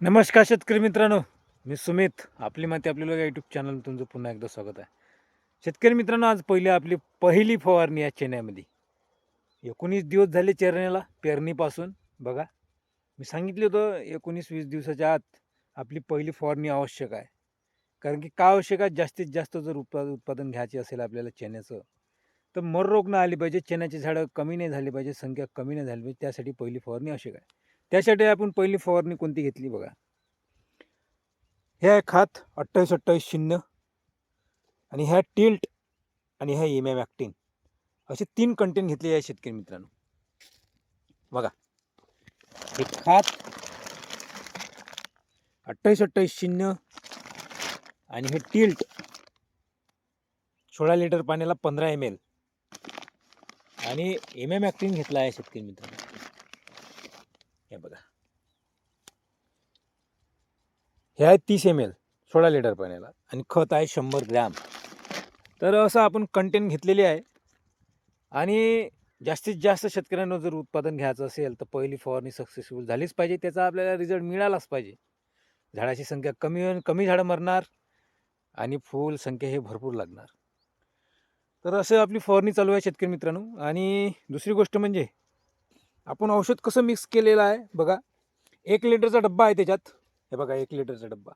नमस्कार शेतकरी मित्रांनो मी सुमित. आपली माती आपल्याला यूट्यूब चॅनल तुमचं पुन्हा एकदा स्वागत आहे. शेतकरी मित्रांनो आज पहिली आपली पहिली फवारणी आहे चेन्नईमध्ये एकोणीस दिवस झाले चेरण्याला पेरणीपासून. बघा मी सांगितलं होतं एकोणीस वीस दिवसाच्या आत आपली पहिली फवारणी आवश्यक आहे. कारण की का आवश्यक आहे? जास्तीत जास्त जर उत्पा उत्पादन घ्यायचे असेल आपल्याला चण्याचं तर मर रोग आली पाहिजे. चण्याची झाडं कमी नाही झाली पाहिजे संख्या कमी नाही झाली पाहिजे. त्यासाठी पहिली फवारणी आवश्यक आहे. त्यासाठी आपण पहिली फवारणी कोणती घेतली बघा. हे आहे खात अठ्ठावीस अठ्ठावीस शून्य आणि ह्या टिल्ट आणि ह्या एम एम ॲक्टिन असे तीन कंटेंट घेतले आहे शेतकरी मित्रांनो. बघा. हे खात अठ्ठावीस अठ्ठावीस शून्य आणि हे टिल्ट सोळा लिटर पाण्याला पंधरा एम एल आणि एम एम ॲक्टिन घेतला आहे शेतकरी मित्रांनो. हे बघा. हे आहे तीस एम एल सोळा लिटर पाण्याला आणि खत आहे शंभर ग्रॅम. तर असं आपण कंटेन घेतलेली आहे. आणि जास्तीत जास्त शेतकऱ्यांना जर उत्पादन घ्यायचं असेल तर पहिली फवारणी सक्सेसफुल झालीच पाहिजे. त्याचा आपल्याला रिझल्ट मिळालाच पाहिजे. झाडाची संख्या कमी होऊन कमी झाडं मरणार आणि फूल संख्या हे भरपूर लागणार. तर असं आपली फवारणी चालू आहे शेतकरी मित्रांनो. आणि दुसरी गोष्ट म्हणजे आपण औषध कसं मिक्स केलेलं आहे? बघा एक लिटरचा डब्बा आहे त्याच्यात. हे बघा एक लिटरचा डब्बा.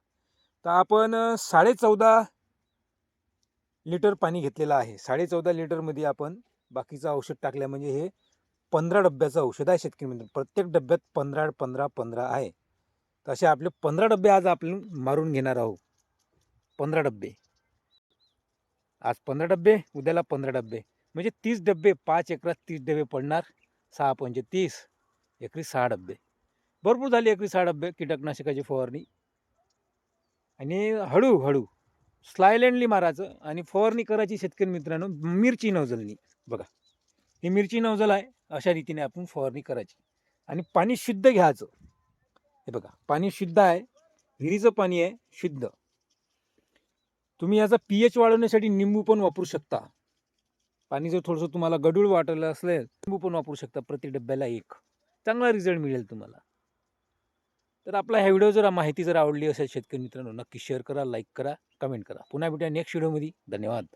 तर आपण साडे चौदा लिटर पाणी घेतलेलं आहे. साडे चौदा लिटरमध्ये आपण बाकीचं औषध टाकलं म्हणजे हे पंधरा डब्याचं औषध आहे शेतकरी मित्र प्रत्येक डब्यात पंधरा पंधरा पंधरा आहे. तर असे आपले पंधरा डबे आज आपण मारून घेणार आहोत. पंधरा डब्बे. आज पंधरा डब्बे उद्याला पंधरा डब्बे. म्हणजे तीस डब्बे पाच एकरात तीस डबे पडणार. सहा पंचे तीस एकरी सहा डब्बे. भरपूर झाली एकरी सहा डब्बे कीटकनाशकाची फवारणी. आणि हळूहळू स्लायलँडली मारायचं आणि फवारणी करायची शेतकरी मित्रांनो मिरची नवजलनी बघा ही मिरची नवजल आहे अशा रीतीने आपण फवारणी करायची. आणि पाणी शुद्ध घ्यायचं. हे बघा पाणी शुद्ध आहे विहिरीचं पाणी आहे शुद्ध. तुम्ही याचा पी एच वाढवण्यासाठी निंबू पण वापरू शकता. पाणी जर थोडंसं तुम्हाला गडूळ वाटलं असेल लिंबू पण वापरू शकता प्रति डब्याला एक. चांगला रिझल्ट मिळेल तुम्हाला. तर आपला ह्या व्हिडिओ जर माहिती जर आवडली असेल शेतकरी मित्रांनो नक्की शेअर करा लाईक करा कमेंट करा. पुन्हा भेटूया नेक्स्ट व्हिडिओमध्ये धन्यवाद.